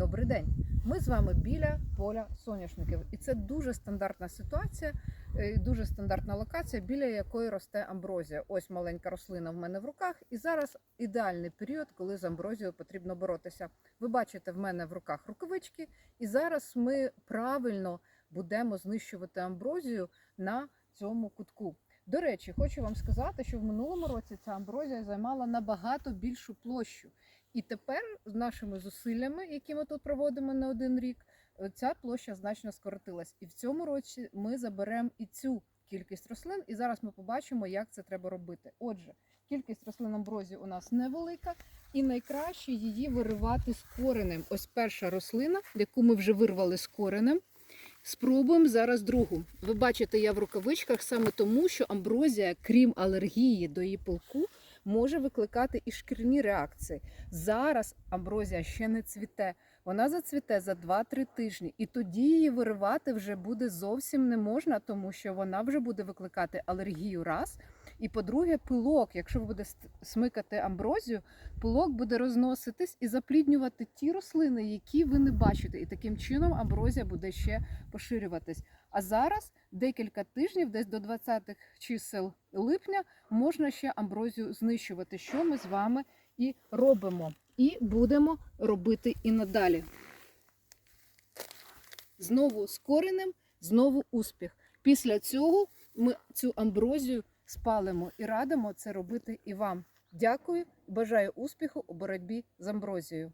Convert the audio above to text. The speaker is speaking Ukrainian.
Добрий день! Ми з вами біля поля соняшників, і це дуже стандартна ситуація, е, дуже стандартна локація, біля якої росте амброзія. Ось маленька рослина в мене в руках, і зараз ідеальний період, коли з амброзією потрібно боротися. Ви бачите в мене в руках рукавички, і зараз ми правильно будемо знищувати амброзію на цьому кутку. До речі, хочу вам сказати, що в минулому році ця амброзія займала набагато більшу площу. І тепер з нашими зусиллями, які ми тут проводимо не один рік, е, ця площа значно скоротилась. І в цьому році ми заберемо і цю кількість рослин, і зараз ми побачимо, як це треба робити. Отже, кількість рослин амброзії у нас невелика, і найкраще її виривати з коренем. Ось перша рослина, яку ми вже вирвали з коренем. Спробуємо зараз другу. Ви бачите, я в рукавичках саме тому, що амброзія, крім алергії до її пилку, може викликати і шкірні реакції. Зараз амброзія ще не цвіте. Вона зацвіте за 2-3 тижні, і тоді її виривати вже буде зовсім не можна, тому що вона вже буде викликати алергію раз. І по-друге, пилок, якщо ви будете смикати амброзію, пилок буде розноситись і запліднювати ті рослини, які ви не бачите. І таким чином амброзія буде ще поширюватись. А зараз декілька тижнів, десь до 20-х чисел липня, можна ще амброзію знищувати, що ми з вами і робимо. І будемо робити і надалі. Знову з коренем, знову успіх. Після цього ми цю амброзію спалимо і радимо це робити і вам. Дякую, бажаю успіху у боротьбі з амброзією.